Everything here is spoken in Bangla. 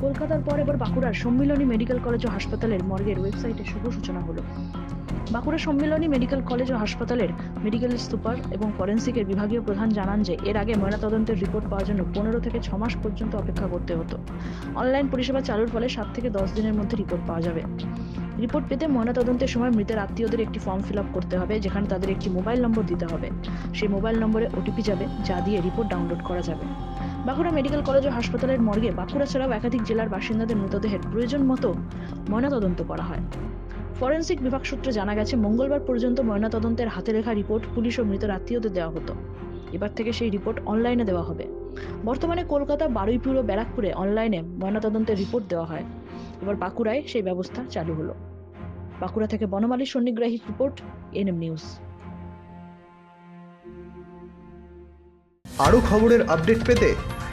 কলকাতার পর এবার বাঁকুড়ার সম্মিলনী মেডিকেল কলেজ ও হাসপাতালের মর্গের ওয়েবসাইটে শুভ সূচনা হলো। বাঁকুড়া সম্মিলনী মেডিকেল কলেজ ও হাসপাতালের মেডিকেল সুপার এবং ফরেন্সিকের বিভাগীয় প্রধান জানান যে, এর আগে ময়নাতদন্তের রিপোর্ট পাওয়ার জন্য পনেরো থেকে ছ মাস পর্যন্ত অপেক্ষা করতে হতো। অনলাইন পরিষেবা চালুর ফলে সাত থেকে দশ দিনের মধ্যে রিপোর্ট পাওয়া যাবে। রিপোর্ট পেতে ময়নাতদন্তের সময় মৃতের আত্মীয়দের একটি ফর্ম ফিল আপ করতে হবে, যেখানে তাদের একটি মোবাইল নম্বর দিতে হবে। সেই মোবাইল নম্বরে ওটিপি যাবে, যা দিয়ে রিপোর্ট ডাউনলোড করা যাবে। বাঁকুড়া মেডিকেল কলেজ ও হাসপাতালের মর্গে বাঁকুড়া ছাড়াও একাধিক জেলার বাসিন্দাদের মৃতদেহের প্রয়োজন মতো ময়নাতদন্ত করা হয়। ফরেন্সিক বিভাগ সূত্রে জানা গেছে, মঙ্গলবার পর্যন্ত ময়নাতদন্তের হাতে লেখা রিপোর্ট পুলিশ ও মৃতের আত্মীয়দের দেওয়া হতো। এবার থেকে সেই রিপোর্ট অনলাইনে দেওয়া হবে। বর্তমানে কলকাতা, বারুইপুর ও ব্যারাকপুরে অনলাইনে ময়নাতদন্তের রিপোর্ট দেওয়া হয়। এবার বাঁকুড়ায় সেই ব্যবস্থা চালু হলো। বাঁকুড়া থেকে Banamali Sannigrahi report, NM news. আরও খবরের আপডেট পেতে